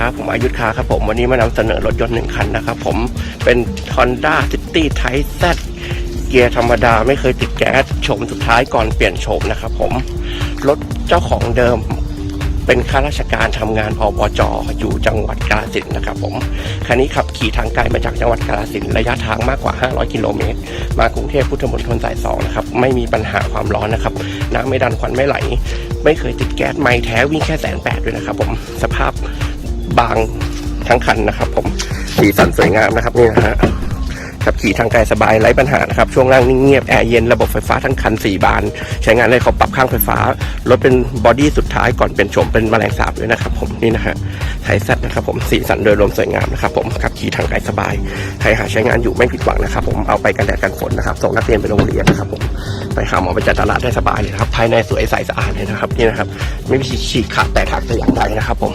ครับผมวันนี้มานำเสนอรถยนต์หนึ่งคันนะครับผมเป็น Honda City Type Z เกียร์ธรรมดาไม่เคยติดแก๊สโฉมสุดท้ายก่อนเปลี่ยนโฉมนะครับผมรถเจ้าของเดิมเป็นข้าราชการทำงานอบจอยู่จังหวัดกาฬสินธุ์นะครับผมคันนี้ขับขี่ทางไกลมาจากจังหวัดกาฬสินธุ์ระยะทางมากกว่า 500 กิโลเมตร มากรุงเทพพุทธมณฑลสายสองนะครับไม่มีปัญหาความร้อนนะครับน้ำไม่ดันควันไม่ไหล ไม่เคยติดแก๊สไม่แท้วิ่งแค่แสนแปดด้วยนะครับผมสภาพ บางทั้งคันนะครับ ผมสีสันสวยงามนะครับนี่นะฮะขับขี่ทางไกลสบายไร้ปัญหานะครับ ช่วงล่างนิ่งเงียบ แอร์เย็น ระบบไฟฟ้าทั้งคัน 4 บาน ใช้งานได้เขาปรับข้างไฟฟ้ารถเป็นบอดี้สุดท้ายก่อนเป็นโฉมเป็นแมลงสาบด้วยนะครับผมนี่นะฮะไทยซัดนะครับผมสีสันโดยรวมสวยงามนะครับผมขับขี่ทางไกลสบาย ใครหาใช้งานอยู่ไม่ผิดหวังนะครับผมเอาไปกันแดดกันฝนนะครับส่งนักเรียนไปโรงเรียนนะครับผม ไปหาหมอไปจัดตลาดได้สบายเลยนะครับภายในสวยใสสะอาดเลยนะครับนี่นะครับ ไม่มีฉีกขาดแตกหักแต่อย่างใดนะครับ ผม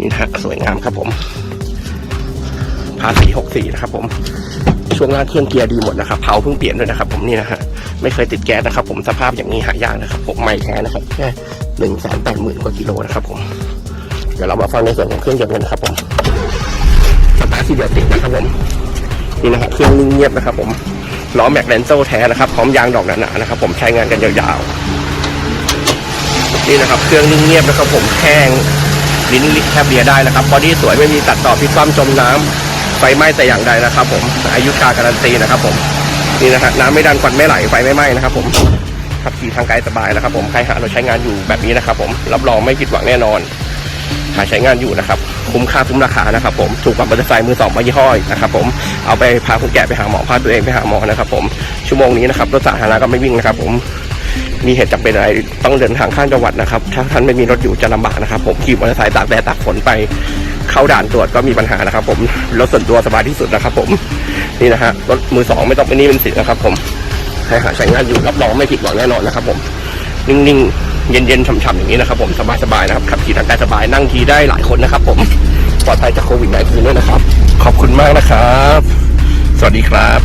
นี่นะฮะสวยงามครับผมภาษี64นะครับผมช่วงล่างเครื่องเกียร์ดีหมดนะครับเผาเพิ่งเปลี่ยนด้วยนะครับ ผมนี่นะฮะไม่เคยติดแก๊สนะครับ ผมสภาพอย่างนี้หายากนะครับผมไม่แท้นะครับแค่หนึ่งแสนแปดหมื่นกว่ากิโลนะครับ ผมเดี๋ยวเรามาฟังในส่วนของเครื่องยนต์กันนะครับผมสตาร์ทซีเดียติกนะครับผม นี่นะฮะเครื่องนิ่งเงียบนะครับ ผมล้อแม็กแลนโซแท้นะครับพร้อมยางดอกหนาๆนะครับ ผมใช้งานกันยาวๆนี่นะครับ เครื่องนิ่งเงียบนะครับ ผมแข้งลิ้นแทบเลียได้นะครับบอดี้สวยไม่มีตัดต่อพลิกคว่ำจมน้ำไฟไหม้แต่อย่างใดนะครับ ผมอายุการการันตีนะครับ ผมนี่นะฮะน้ำไม่ดันควันไม่ไหลไฟไม่ไหม้นะครับ ผมขับขี่ทางไกลสบายนะครับ ผมใครหาเราใช้งานอยู่แบบนี้นะครับ ผมรับรองไม่ผิดหวังแน่นอน หาใช้งานอยู่นะครับ คุ้มค่าคุ้มราคานะครับ ผมถูกกว่ามอเตอร์ไซค์มือสองมายี่ห้ออีกนะครับผมเอาไปพาคุณแก่ไปหาหมอพาตัวเองไปหาหมอนะครับ ผมชั่วโมงนี้นะครับรถสาธารณะก็ไม่วิ่งนะครับ ผมมีเหตุจำเป็นอะไรต้องเดินทางข้ามจังหวัดนะครับ ถ้าท่านไม่มีรถอยู่จะลำบากนะครับผมขี่มอเตอร์ไซค์ตากแดดตากฝนไปเข้าด่านตรวจก็มีปัญหานะครับ ผมรถส่วนตัวสบายที่สุดนะครับ ผมนี่นะฮะรถมือสองไม่ต้องเป็นหนี้เป็นสินนะครับ ผมใครหาใช้งานอยู่รับรองไม่ผิดหวังแน่นอนนะครับ ผม นิ่งๆ เย็นๆฉ่ำๆอย่างนี้นะครับผมสบายๆนะครับขับขี่ทางกายสบายนั่งทีได้หลายคนนะครับ ผมปลอดภัยจากโควิด -19 ด้วยนะครับ ขอบคุณมากนะครับ สวัสดีครับ